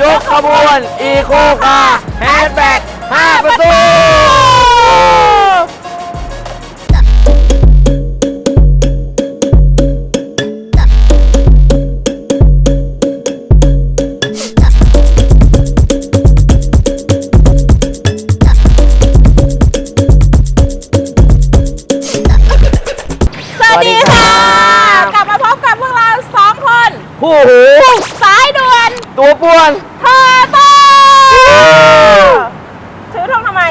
ยกขบวน อีโคคาแฮนด์แบ็ก5ประตู ตัวป่วนเธอโตถือทงทำไม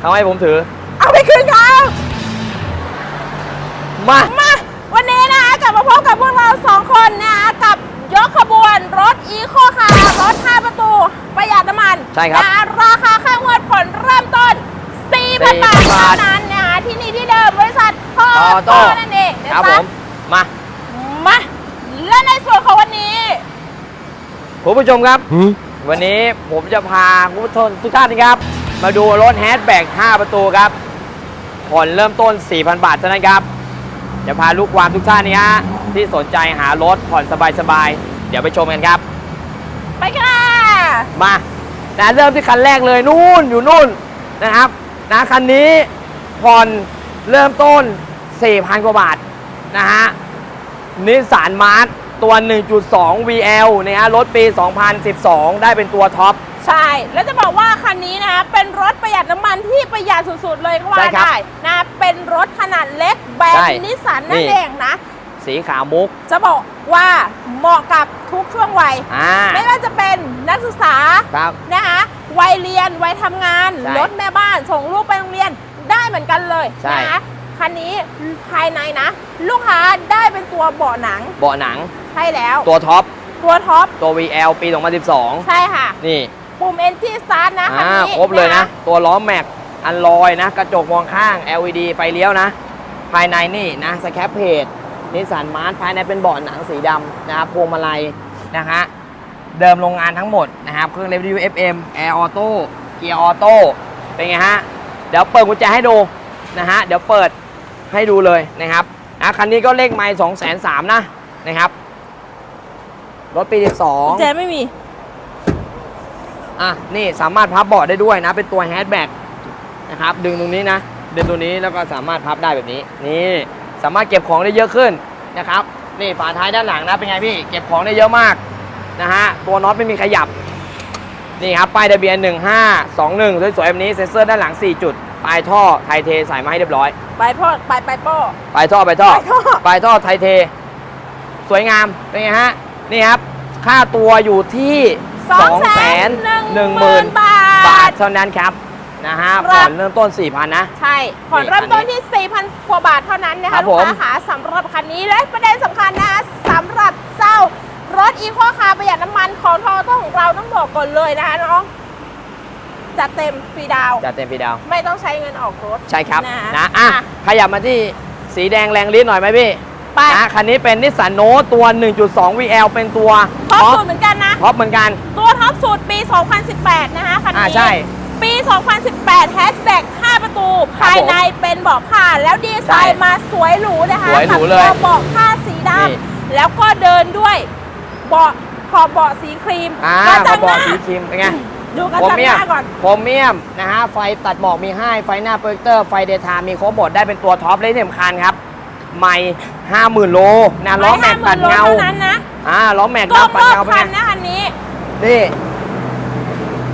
เขาให้ผมถือ เอาไปคืนเขามา มา วันนี้นะคะกลับมาพบกับพวกเราสองคนนะคะกับยกขบวนรถอีโคคาร์รถ5ประตูประหยัดน้ำมันใช่ครับนะะราคาค่างวดผ่อนเริ่มต้น4,000บาท4,000เท่านั้นนะคะที่นี่ที่เดิมบริษัทพอต่อโตโต้นั่นเองนะครับผจ๊ะมมา มา และในส่วนของวันนี้ คุณผู้ชมครับ วันนี้ผมจะพาคุณผู้ชมทุกท่านนะครับ มาดูรถแฮชแบ็ก5 ประตูครับผ่อนเริ่มต้น 4,000 บาทเท่านั้นครับ จะพาลูกความทุกท่านนี่ฮะที่สนใจหารถผ่อนสบายๆ เดี๋ยวไปชมกันครับ ไปค่ะ มานะเริ่มที่คันแรกเลยนู่นอยู่นู่นนะครับนะคันนี้ผ่อนเริ่มต้น 4,000 กว่าบาทนะฮะนิสสันมาร์ท ตัว 1.2 VL นะฮะรถปี 2012 ได้เป็นตัวท็อป ใช่ แล้วจะบอกว่าคันนี้นะคะเป็นรถประหยัดน้ำมันที่ประหยัดสุดๆเลยก็ว่าใช่ครับได้นะ เป็นรถขนาดเล็กแบรนใช่ด์นิสสันนั่นี่ นเองนะ สีขาวมุก จะบอกว่าเหมาะกับทุกช่วงวัย อ่า ไม่ว่าจะเป็นนักศึกษา ครับ นะคะวัยเรียน วัยทำงาน ใช่รถแม่บ้าน ส่งลูกไปโรงเรียนได้เหมือนกันเลยใช่นะคะ คันนี้ภายในนะ ลูกค้าได้เป็นตัวเบาะหนัง เบาะหนัง ใช่แล้ว ตัวท็อป ตัวท็อป ตัว VL ปี 2012 ใช่ค่ะ นี่ ปุ่ม Entry Start นะคันอ่านี้ครบเลยนะคตัวล้อแม็ก อันลอยนะ กระจกมองข้าง LED ไฟเลี้ยวนะ ภายในนี่นะสแคปเพจนิสสันมาร์ทภายในเป็นเบาะหนังสีดำนะครับ พวงมาลัยนะฮะ เดิมโรงงานทั้งหมดนะครับ เครื่องเรวิว FM Air Auto เกียร์ออโต้เป็นไงฮะ เดี๋ยวเปิดกุญแจให้ดูนะฮะ เดี๋ยวเปิด ให้ดูเลยนะครับนะคันนี้ก็เลขไมล์สองแสนสามนะนะครับ รถปี12เจไม่มี อะ นี่สามารถพับเบาะได้ด้วยนะ เป็นตัวแฮชแบ็กนะครับ ดึงตรงนี้นะดึงตรงนี้แล้วก็สามารถพับได้แบบนี้ นี่สามารถเก็บของได้เยอะขึ้นนะครับ นี่ฝาท้ายด้านหลังนะเป็นไงพี่ เก็บของได้เยอะมากนะฮะ ตัวน็อตไม่มีขยับ นี่ครับป้ายทะเบียน 1521 สวยๆแบบนี้เซ็นเซอร์ด้านหลัง 4 จุด ปลายท่อไทเทใส่มาให้เรียบร้อย ไปพ่อไปไปโป้ ปลายท่อปลายท่อปลายท่อ ปลายท่อไทเท สวยงามเป็นไงฮะนี่ครับ ค่าตัวอยู่ที่สองแสน2หนึ่ง1หมื่น0,000บาบาทท เท่านั้นครับนะฮะครับ ผ่อนเริ่มต้น 4,000 นะ ใช่ผ่อนนี่เริ่มต้นอันนี้ที่ 4,000กว่าบาทเท่านั้นนะครัคะบลูกผมค้าขาสำหรับคันนี้และประเด็นสำคัญนะคะสำหรับเจ้ารถอีโคคาร์ประหยัดน้ำมันของทอต้ของเราต้องบอกก่อนเลยนะคะน้อง จัดเต็มฟรีดาวน์จัดเต็มพี่ดาว ไม่ต้องใช้เงินออกรถ ใช่ครับนะนะอะอะ ขยับมาที่สีแดงแรงลิ้นหน่อยไหมพี่ไปนะคันนี้เป็นนิสสันโนตัว 1.2 VL เป็นตัวท็อปท็อปสุดเหมือนกันนะ ท็อปเหมือนกัน ตัวท็อปสุดปี 2018 นะคะคันอ่านี้ ใช่ปี 2018แฮชแบ็ก5ประตูครับภายในเป็นเบาะผ้า แล้วดีไซใช่น์มาสวยหรูนะคะสวยหรูกัเลยตัวเบาะผ้าสีดนี่ำแล้วก็เดินด้วยเบาะขอบเบาะสีครีมอ่ากระกจัระงบหอกน้า สีครีมเป็นไง ดูกระโพรจังเมีหยมน้าก่อนโพรเมียมนะฮะ ไฟตัดหมอกมีให้ ไฟหน้าโปรเจคเตอร์ ไฟเดย์ไทม์มีครบหมดได้เป็นตัวท็อปเลยที่สำคัญครับ ไม่50,000โลนะล้อแม็กไม่ปัด50,000เงาโลเท่านั้นนะอ่าล้อแม็กกล้นะองปัดรอบเงาเป็นคัไงนนะคันนี้ นี่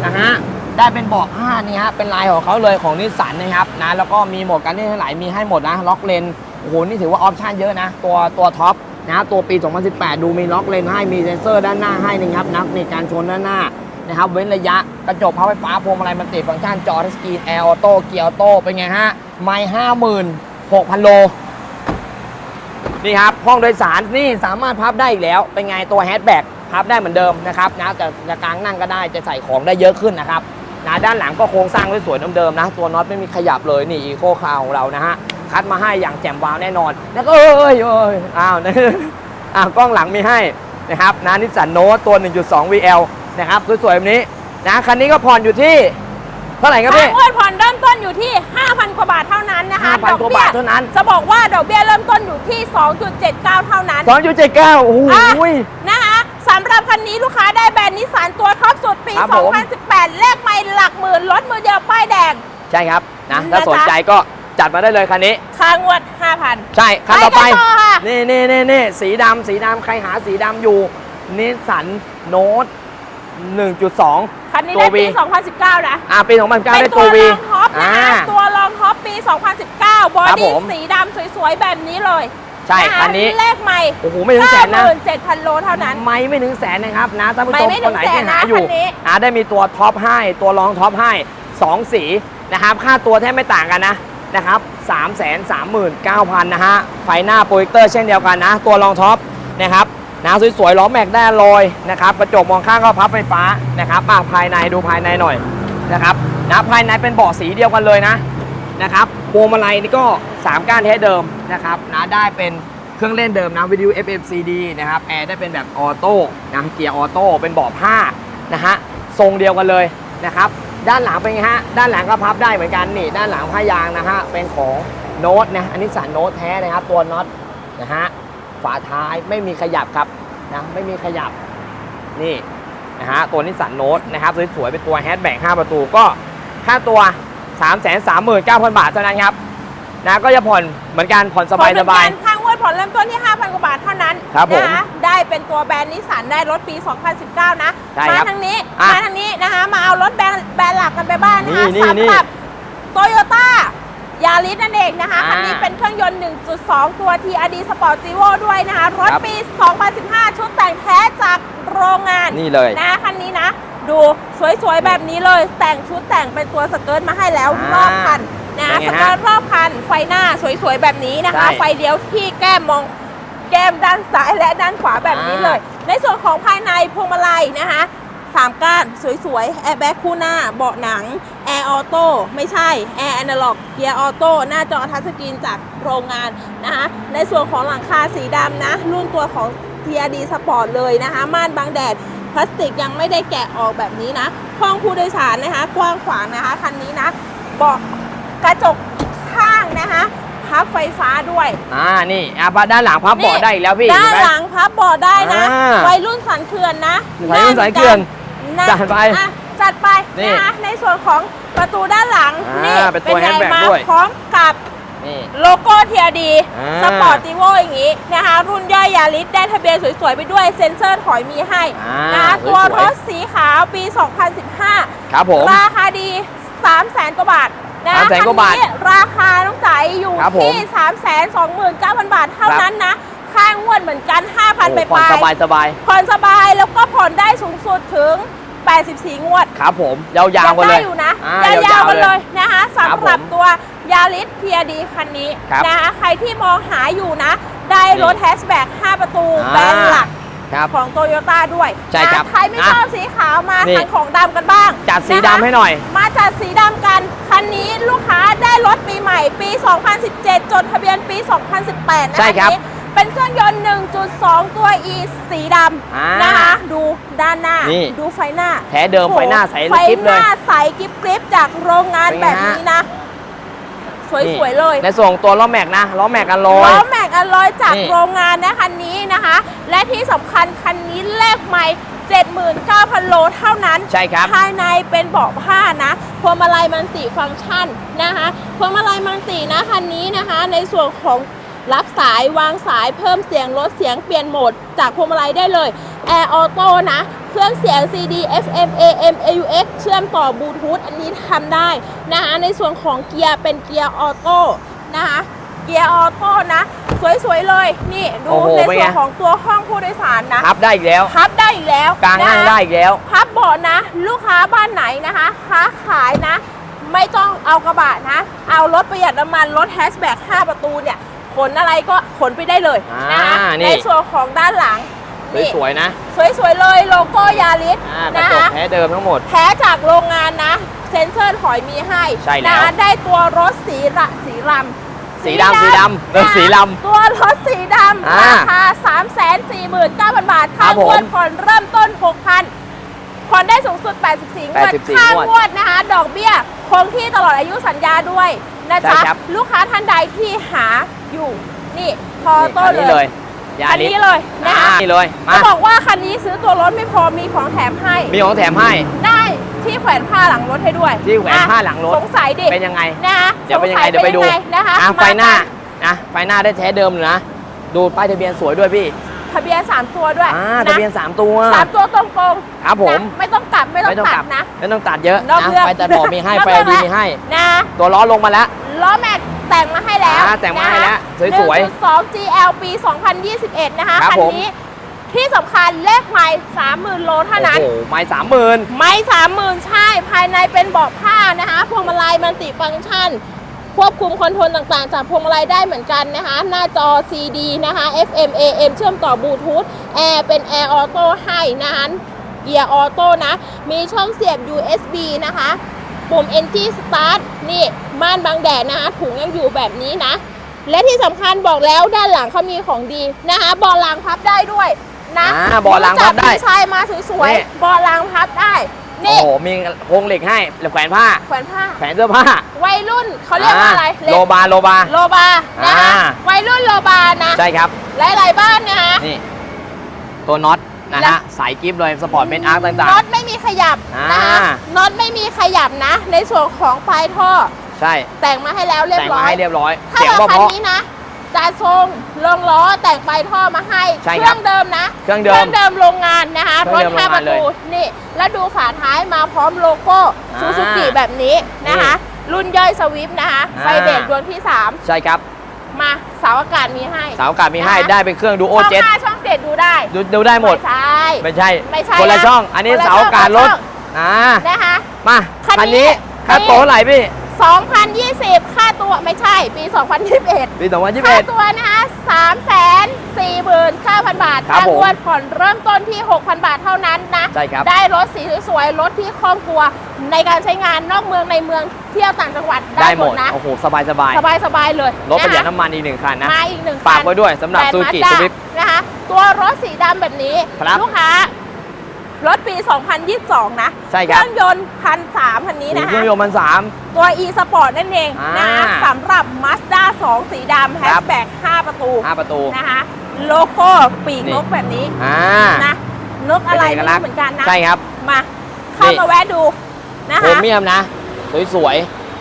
นะฮะได้เป็นเบาะผ้านี่ฮะเป็นลายของเขาเลยของนิสสันนะครับนะแล้วก็มีโหมดการเล่นทั้งหลายมีให้หมดนะล็อกเลนโอ้โหนี่ถือว่าออปชั่นเยอะนะ ตัวตัวท็อปนะตัวปี 2018 ดูมีล็อกเลนให้มีเซ็นเซอร์ด้านหน้าให้นะครับนักในการชนด้านหน้า นะครับ เว้นระยะกระจกพับไฟฟ้าพวงมาลัยมันติดฟังก์ชันจอทัชสกรีนแอร์ออโต้เกียร์ออโต้เป็นไงฮะไม่ห้าหมื่นหกพันโลนี่ครับ ห้องโดยสารนี่สามารถพับได้อีกแล้ว เป็นไงตัวแฮชแบ็กพับได้เหมือนเดิมนะครับนะจะจะกางนั่งก็ได้จะใส่ของได้เยอะขึ้นนะครับนะด้านหลังก็โครงสร้างด้วยสวยเดิมๆนะ ตัวน็อตไม่มีขยับเลยนี่อีโคคาของเรานะฮะคัดมาให้อย่างแจ่มวาวแน่นอน แล้วก็เอ้ยเอ้ยอ้าวนะอ้าวกล้องหลังมีให้นะครับนะนิสสันโนตตัว 1.2 VL นะครับสวยๆแบบนี้นะคันนี้ก็ผ่อนอยู่ที่เท่าไหร่ครับพี่ค่างวดผ่อนเริ่มต้นอยู่ที่ 5,000 กว่าบาทเท่านั้นนะคะ5,000ดอกกว่าเบี้บายทเท่านั้น จะบอกว่าดอกเบี้ยเริ่มต้นอยู่ที่ 2.79 เท่านั้น2.79โอ้โหอะนะคะสำหรับคันนี้ลูกค้าได้แบรนด์นิสสันตัวท็อปสุดปี ครับผม 2018 เลขไม่หลักหมื่นรถมือเดียวป้ายแดง ใช่ครับนะนะถ้าสนจ๊ะใจก็จัดมาได้เลยคันนี้ ค่างวด 5,000 ใช่คันต่อไป ไปกันต่อค่ะ นี่นี่นี่นี่สีดำสีดำใครหาสีดำอยู่นิสสันโน้ต 1.2 คันนี้ตัวได้ V ปี 2019 นะอ่าปี2009เป็ได้นตัตัวววีรองท็อปนะคะตัวรองท็อปปี 2019 บอครับผดี้ม สีดำสวยๆ แบบนี้เลยใช่ะะคันนี้ เลขใหม่โอ้โหไม่ถึงแสนนะ 97,000 โลเท่านั้น ไม่ไม่ถึงแสนนะครับนะท่านผู้ชไม่มไม่คนไหนถึงแสนที่หานะอยู่คันนี้อ่าได้มีตัวท็อปให้ตัวรองท็อปให้สองสีนะครับค่าตัวแทบไม่ต่างกันนะนะครับ3 3 9 0 0 0นะฮะไฟหน้าโปรเจคเตอร์เช่นเดียวกันนะ ตัวรองท็อปนะครับ นะสวยๆล้อแม็กได้ลอยนะครับกระจกมองข้างก็พับไฟฟ้านะครับอะภายในดูภายในหน่อยนะครับนะภายในเป็นเบาะสีเดียวกันเลยนะนะครับพวมาลัยนี่ก็ 3 ก้านแท้เดิมนะครับนะได้เป็นเครื่องเล่นเดิมนะวิดีโอ FM CD นะครับแอร์ได้เป็นแบบออโต้นะเกียร์ออโต้เป็นเบาะผ้านะฮะทรงเดียวกันเลยนะครับด้านหลังเป็นไงฮะด้านหลังก็พับได้เหมือนกันนี่ด้านหลังผ้ายางนะฮะเป็นของโน้ตนะอันนี้สันโน้ตแท้นะครับตัวน็อตนะฮะ ฝาท้ายไม่มีขยับครับนะไม่มีขยับนี่นะฮะตัวนิสสันโน้ตนะครับสวยๆเป็นตัวแฮชแบ็ก5ประตูก็ค่าตัว 3 3 9 0 0 0 บาทเท่านั้นครับนะก็จะผ่อนเหมือนกันผ่อนสบายสบายผ่อนเป็นการข้างงวดผ่อนเริ่มต้นที่ 5,000 กว่าบาทเท่านั้นครับผมนะคะได้เป็นตัวแบรนด์นิสสันได้รถปี 2019 นะใช่มาครับทางนี้อะมาทางนี้นะคะมาเอารถแบรนด์แบรนด์หลักกันไปบ้างนะคะนี่นี่สำหรับโตโยต้า ยาริสนั่นเองนะคะอ่าคันนี้เป็นเครื่องยนต์ 1.2 ตัว TRD Sport g o ด้วยนะคะ รถครับปี 2015 ชุดแต่งแท้จากโรงงานนี่เลยนะคันนี้นะ ดูสวยๆ แบบนี้เลย แต่งชุดแต่งเป็นตัวสเกิร์ตมาให้แล้วอ่ารอบคันนะเป็นไงสฮะเกิร์ตรอบคัน ไฟหน้าสวยๆ แบบนี้นะคะใช่ไฟเลี้ยวที่แก้มมองแก้มด้านซ้ายและด้านขวาแบบนี้เลย ในส่วนของภายในพวงมาลัยนะคะ สามก้านสวยๆ แอร์แบ็คคู่หน้า เบาะหนัง แอร์ออโต้ไม่ใช่ แอร์อนาล็อกเกียร์ออโต้หน้าจอทัชสกรีนจากโรงงานนะคะในส่วนของหลังคาสีดำนะ รุ่นตัวของ TRD Sport เลยนะคะ ม่านบังแดดพลาสติกยังไม่ได้แกะออกแบบนี้นะ ห้องผู้โดยสารนะคะ กว้างขวางนะคะ คันนี้นะ เบาะกระจกข้างนะคะพับไฟฟ้าด้วย อ่า นี่อะด้านหลังพับเบาะได้อีกแล้วพี่ ด้านเห็นไหมหลังพับเบาะได้นะอ่าวัยรุ่นสันเขื่อนนะวัยรุ่นสันเขื่อน นะจัดไปอะจัดไปนี่นะคะในส่วนของประตูด้านหลังอ่านี่เป็นตัวไง handbag มาด้วย พร้อมกับนี่ โลโก้เทียดีอ่าสปอร์ตติโวอย่างนี้นะคะรุ่นย่อยยาริสได้ทะเบียนสวยๆ ไปด้วยเซ็นเซอร์ถอยมีให้อ่านะคะสวยๆ ตัวรถสีขาวปี 2015 ครับผม ราคาดี 3 0 0แสนกว่าบาทนะ300,000คันกว่าบาทนี้ราคาต้องจ่ายอยู่ครับผม ที่ 3 2 9 0 0 0 บาทเท่านั้นนะ ค่างวดเหมือนกัน 5,000 ไปโอ้ไปผ่อนสบายสบาย ผ่อนสบายแล้วก็ผ่อนได้สูงสุดถึง 84 งวดครับผม ยาวยัๆกันเลได้ยอยู่นะอ่ายาวๆกันเลเลยยนะคะครับสำหรับผมตัวยาริสเทียดีคันนี้ครับนะคะใครที่มองหาอยู่นะ ได้รถแฮชแบ็ก5 ประตูอ่าแบรนด์หลักครับของโตโยต้าด้วยใช่ครับนะใครไม่อะชอบสีขาวมานี่ทางของดำกันบ้าง จัดสีนะคะดำให้หน่อย มาจัดสีดำกัน คันนี้ลูกค้าได้รถปีใหม่ปี 2017 จดทะเบียนปี 2018 นะใช่ครับอันนี้ เป็นเครื่องยนต์ 1.2 ตัว E สีดอ่าำนะคะ ดูด้านหน้า นี่ ดูไฟหน้าแท้เดิมไฟหน้าใสไฟกิ๊บหเลย น้าใสกิ๊บกริบจากโรงงานเป็นไงแบบฮะ นี้นะสวยๆเลย ในส่วนของตัวล้อแม็กนะล้อแม็กกันลอย ล้อแม็กอลลอยจากนี่ โรงงานนะคันนี้นะคะ และที่สำคัญคันนี้เลขใหม่ 79,000 โลเท่านั้น ใช่ครับ ภายในเป็นเบาะผ้านะพวงมาลัยมันติฟังก์ชันนะคะพวงมาลัยมันตินะคันนี้นะคะ ในส่วนของ รับสายวางสายเพิ่มเสียงลดเสียงเปลี่ยนโหมด จากพวงมาลัยได้เลย Air Auto นะ เครื่องเสียง CD FM AM AUX เชื่อมต่อบลูทูธอันนี้ทำได้นะคะในส่วนของเกียร์เป็นเกียร์ออโต้นะคะเกียร์ออโต้นะ สวยๆเลย นี่ดูโอ้โหในเป็นส่ไง วนของตัวห้องผู้โดยสารนะ พับได้อีกแล้ว พับได้อีกแล้วกลางนั่งะได้อีกแล้ว พับเบาะนะ ลูกค้าบ้านไหนนะคะค้าขายนะ ไม่ต้องเอากระบะนะ เอารถประหยัดน้ำมันรถแฮชแบ็ก5ประตูเนี่ย ขนอะไรก็ขนไปได้เลยนะคะอ่านี่ ในส่วนของด้านหลังนี่สวยๆนะสวยๆเลยโลโก้ยาริสอ่ากระนะจกคะ แท้เดิมทั้งหมด แท้จากโรงงานนะ เซ็นเซอร์ถอยมีให้ใช่แล้ว นะได้ตัวรถสีระสีรำสีดำสีดำเออนะคะสีดำตัวรถสีดำอ่าราคา 3 4 9 0 0 0 บาทค่าครับงผมวดผ่อนเริ่มต้น 6,000ผ่อนได้สูงสุด 84งวด84ค่างวดงวดนะคะ ดอกเบี้ย คงที่ตลอดอายุสัญญาด้วยนะจ๊ะ ใช่ครับลูกค้าท่านใดที่หา อยู่ นี่พอนี่โต้คันนี้เลเลยยยาคันริสนี้เลยนะคะอ่านี่เลยมาจะบอกว่าคันนี้ซื้อตัวรถไม่พอมีของแถมให้ มีของแถมให้ ได้ที่แขวนผ้าหลังรถให้ด้วยที่แขวนผ้าหลังรถ สงสัยดิเป็นยังไง นะคะเดี๋ยวเป็นยังไงสสัเดี๋ยวไปดูนงงนะคะ อะมไฟหน้ากันะไฟหน้าได้แท้เดิมเลยนะ ดูป้ายทะเบียนสวยด้วยพี่ทะเบียน3ตัวด้วยอ่านะทะเบียน3ตัว สามตัวตรงๆครับผม นะไม่ต้องกลับไม่ต้องตัดนะ ไม่ต้องตัดเยอะนอกนะเรื่องไฟตัดหมอกมีให้นอกไฟเรื่องดีแล้วมีให้ นะ ตัวล้อลงมาแล้ว ล้อแม็ก แต่งมาให้แล้วอ่าแต่งมาให้แล้วสวยๆ1.2 GL ปี 2021 นะคะครับคันผม นี้ ที่สำคัญเลขไมล์30,000 โลเท่านั้น โอ้โหไม่สามหมื่น ไม่สามหมื่นใช่ ภายในเป็นเบาะผ้านะคะ พวงมาลัยมันติฟังก์ชัน ควบคุมคอนโทรลต่างๆ จากพวงมาลัยได้เหมือนกันนะคะ หน้าจอ CD นะคะ FM AM เชื่อมต่อบลูทูธแอร์เป็นแอร์ออโต้ให้นะคะเกียร์ออโต้นะ มีช่องเสียบ USB นะคะ ปุ่ม Entry Start นี่ม่านบังแดดนะคะถุงยังอยู่แบบนี้นะ และที่สำคัญบอกแล้วด้านหลังเขามีของดีนะคะเบาะหลังพับได้ด้วยนะอ่าเบาะหลังพับได้จัพี่ชายมาสวยนี่ๆเบาะหลังพับได้โอ้นี่โหมีโครงเหล็กให้แขวนผ้า แขวนผ้า แขวนเสื้อผ้าวัยรุ่นเขาเรียกว่าอะไรโลบาโลบา โลบานะคะอ่า วัยรุ่นโลบานะ ใช่ครับ หลาย ๆ บ้านนะคะนี่ ตัวน็อต นะและ ฮะสายกิฟต์เลยสปอร์ตเมนอาร์ต่าง น็อตไม่มีขยับนะคะอ่า น็อตไม่มีขยับนะ ในส่วนของปลายท่อ ๆ ใช่ แต่งมาให้แล้วเรียแต่บงร้มาอย ให้เรียบร้อย ถ้าเสียงเราเพคันราะ นี้นะจานทรงลงล้อแต่งปลายท่อมาให้ ใช่เคครัรื่บองเดิมนะเครื่องเดิมเครื่องเดิมโรงงานนะคะเครรื่ถองเดิมห้าโรงปงานระตูนี่ แล้วดูฝาท้ายมาพร้อมโลโก้ซูซูกิอ่าแบบนี้นะคะ รุ่นย่อยสวิฟนะคะ อ่า ไฟเบรกดวงที่ 3 ใช่ครับ มาเสาอากาศมีให้เสาอากาศมีให้นะคะได้เป็นเครื่องดูโอช่องเจ็ดห้าช่องเจ็ดดูได้ดูดูได้หมด ไม่ใช่ ไม่ใช่ไม่ใช่คนละนะช่อง อันนี้คนละเสาอากาศรถช่อง อ่านะคะ มาคันคันนี้ นี้ค่าคันนี้โตวเท่าไหร่พี่ 2020 ค่าตัวไม่ใช่ปี 2021 ปีค่า2021 ตัวนะคะ3 4 9 0 0 0 บาทครับค่าผมงวดผ่อนเริ่มต้นที่ 6,000 บาทเท่านั้นนะ ใช่ครับ ได้รถสีสวยๆ รถที่คล่องตัวในการใช้งานนอกเมืองในเมืองเที่ยวต่างจังหวัดได้ได้หหมมดดนะ โอ้โห สบายสบายสบายๆเลยรถประหยัดนะคะน้ำมันอีกหนึ่งคันนะ มาอีกหนึ่งฝากคันไว้ด้วยสำหรับแบรนด์ Suzuki Mazda Swift นะคะตัวรถสีดำแบบนี้ ครับลูกค้า รถปี 2022 นะใช่คเครับรื่องยนต์พันสามคันนี้โอ้นะโหเครื่คะ องยนต์มันสาม ตัว e sport นั่นเองอ่านนะคะสำหรับ Mazda 2 สีดำแฮครัชบ แบ็ก5ประตูห้าประตู นะคะโลโก้ปีกนี่ นกแบบนี้อ่านะนกอะไรเป็นเอกไม่ลักษณ์รู้เหมือนกันนะ ใช่ครับ มาเข้านี่ มาแวะดูนะโครคะเมียมนะ สวย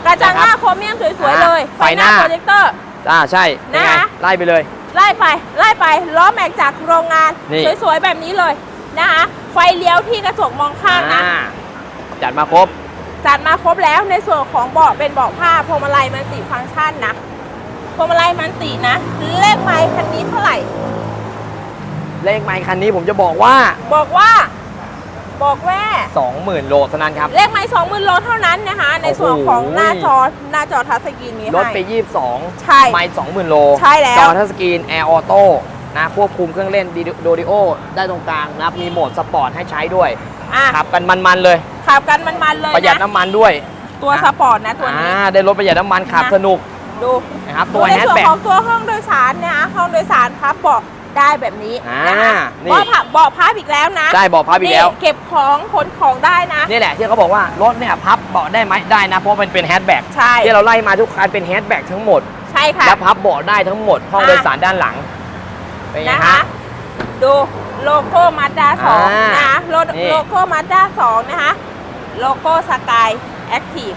กระจังหน้านะครับโครเมียมสวยๆเลยอ่าไฟหน้า โปรเจคเตอร์ ๆ อ่าใช่เป็นไงนะคะ ไล่ไปเลย ไล่ไป ไล่ไปล้อแม็กจากโรงงาน นี่ สวยๆ แบบนี้เลย นะคะ ไฟเลี้ยวที่กระจกมองข้างนะ อ่าจัดมาครบ จัดมาครบแล้วในส่วนของเบาะเป็นเบาะผ้าพวงมาลัยมันติฟังก์ชันนะพวงมาลัยมันตินะ เลขไมล์คันนี้เท่าไหร่ เลขไมค์คันนี้ผมจะบอกว่า บอกว่า บอกแว่20,000 โลเท่านั้นครับ เลขไมล์สองหมื่นโลเท่านั้นนะคะ ในส่วนของโอ้โหหน้าจอหน้าจอทัชสกรีนมีรถให้ไป22 ใช่ ไมค์20,000 โลใช่แล้ว จอทัชสกรีนแอร์ออโต้ นะควบคุมเครื่องเล่นโดดิโอได้ตรงกลางนะครับมีโหมดสปอร์ตให้ใช้ด้วยอะขับกันมันๆเลย ขับกันมันๆเลยประหยัดนะน้ำมันด้วย ตัวสปอร์ตนะตัวนี้อ่าได้รถประหยัดน้ำมันขับนะสนุกดูนะครับดูตัวในแฮชส่วนแบ็กของตัวห้องโดยสารเนี่ยห้องโดยสารพับเบาะได้แบบนี้อ่านะคะนี่เบาะพับเบาะพับอีกแล้วนะ ได้บอกพับอีกแล้วนี่เก็บของขนของได้นะนี่แหละที่เขาบอกว่ารถเนี่ยพับเบาะได้ไหมได้นะเพราะมันเป็นแฮชแบ็กใช่ที่เราไล่มาทุกคันเป็นแฮชแบ็กทั้งหมดใช่ค่ะและพับเบาะได้ทั้งหมดห้องอะโดยสารด้านหลัง เป็นไงนะคะฮะดูโลโก้มาด้าสองอ่านะคะโลนี่ โลโก้มาด้าสองนะคะโลโก้สกายแอคทีฟ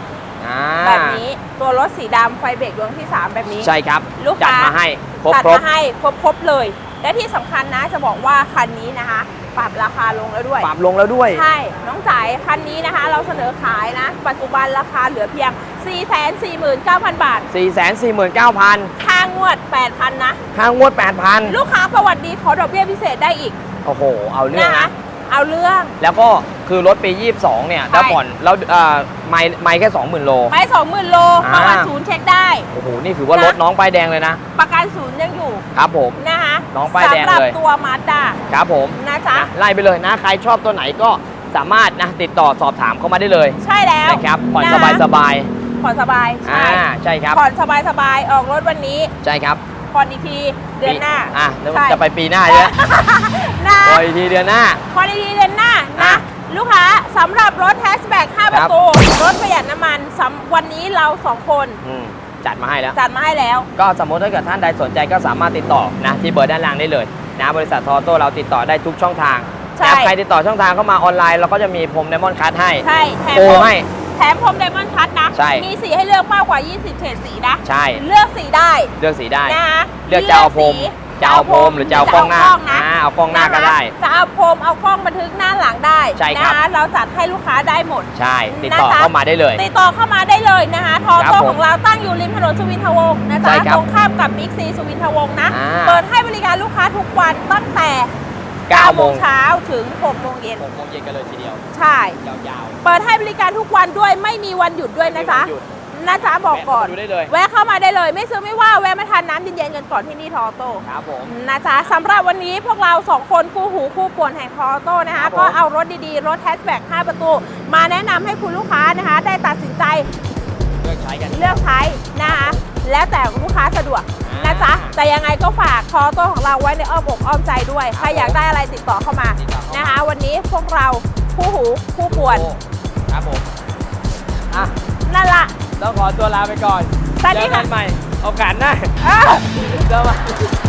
อ่าแบบนี้ตัวรถสีดำไฟเบรกดวงที่ 3 แบบนี้ ใช่ครับลูกจัดค้ามาให้ครบตัดครบ มาให้ครบครบเลย และที่สำคัญนะจะบอกว่าคันนี้นะคะ ปรับราคาลงแล้วด้วย ปรับลงแล้วด้วย ใช่ น้องจ๋ายคันนี้นะคะ เราเสนอขายนะ ปัจจุบันราคาเหลือเพียง 449,000 บาท 449,000 ค่างวด 8,000 นะ ค่างวดลูกค้าประวัติดีขอดอกเบี้ยพิเศษได้อีก8,000โอ้โห เอาเรื่องนะคะนะเอาเรื่อง แล้วก็ คือรถปี 22 เนี่ยใช่แล้วผ่อนแล้วเอ่อไม่ไม่แค่ 20,000 โลไม่20,000โลอ่าประวัติศูนย์เช็คได้ โอ้โห นี่ถือว่านะ รถน้องป้ายแดงเลยนะ ประกันศูนย์ยังอยู่ครับผม นะคะน้องป้ายแดงสำหรับเลย ตัวมาด้าครับผมนะจ๊ะ นะไล่ไปเลยนะ ใครชอบตัวไหนก็สามารถนะติดต่อสอบถามเข้ามาได้เลยใช่แล้วนะครับผ่อนนะสบายสบายผ่อนสบายๆใช่อ่าใช่ครับผ่อนสบายสบายๆออกรถวันนี้ใช่ครับผ่อนอีกทีเดือนหน้าอะแล้วใช่ จะไปปีหน้าเยอะนะปล่อยทีเดือนหน้าผ่อนอีกทีเดือนหน้าอะนะ ลูกค้าสำหรับรถแฮชแบ็ก5คปรับระตู รถประหยัดน้ำมันสำวันนี้เราสองคนอืมจัดมาให้แล้ว จัดมาให้แล้ว ก็สมมติถ้าเกิดท่านใดสนใจก็สามารถติดต่อนะที่เบอร์ด้านล่างได้เลยนะบริษัททอโต้เราติดต่อได้ทุกช่องทางใช่ นะใครติดต่อช่องทางเข้ามาออนไลน์เราก็จะมีพรมไดมอนด์คัทให้ใช่ แถมโปรพรมให้ แถมพรมไดมอนด์คัทนะ ใช่ มีสีให้เลือกมากกว่า 20 เฉดสีนะ ใช่เลือกสีได้เลือกสีได้ นะคะเลือกจะเอาพรม สี จะเอาพรมหรือจะเอากล้องหน้าจะอ่าเอากล้องหน้าก็ได้ จะเอาพรมเอากล้องบันทึกหน้าหลังได้ใช่ครับ นะคะเราจัดให้ลูกค้าได้หมด ใช่ ติดต่อนะจ๊ะเข้ามาได้เลย ติดต่อเข้ามาได้เลยนะคะทอครับโต้ผมของเราตั้งอยู่ริมถนนสุวินทวงศ์นะใช่จ๊ะครับตรงข้ามกับบิ๊กซีสุวินทวงศ์นะ อ่า เปิดให้บริการลูกค้าทุกวันตั้งแต่9 9โมโมงงเช้าถึง6โมงเย็น6โมงเย็นกันเลยทีเดียว ใช่ ยาวเปิดให้บริการทุกวันด้วยไม่มีวันหยุดๆด้วยนะจ๊ะ ไม่มีวัหยุด นะจ๊ะบอกก่อน แวะเข้ามาดูได้เลย แวะเข้ามาได้เลย ไม่ซื้อไม่ว่าแวะมาทานน้ำเย็นๆกันก่อนที่นี่ทอโต้ครับผม นะจ๊ะสำหรับวันนี้พวกเราสองคนคู่หูคู่ป่วนแห่งทอโต้นะครัคะบผม ก็เอารถดีๆ รถแฮชแบ็ก5ประตู มาแนะนำให้คุณลูกค้านะคะ ได้ตัดสินใจเลือกใช้กัน เลือกใช้นะคะ แล้วแต่ลูกค้าสะดวกอ่านนะจ๊ะ แต่ยังไงก็ฝากทอโต้ของเราไว้ในอ้อมอกอ้อมใจด้วย ใครอยากได้อะไรติดต่อเข้ามาติดต่อเข้ามานะคะ วันนี้พวกเราคู่หูคู่ป่วนโอ้ครับผม อะ นั่นละ ต้องขอตัวลาไปก่อนสวัสดีเจอกัค่ะนใหม่โอกาสหน้าอะสวัสดี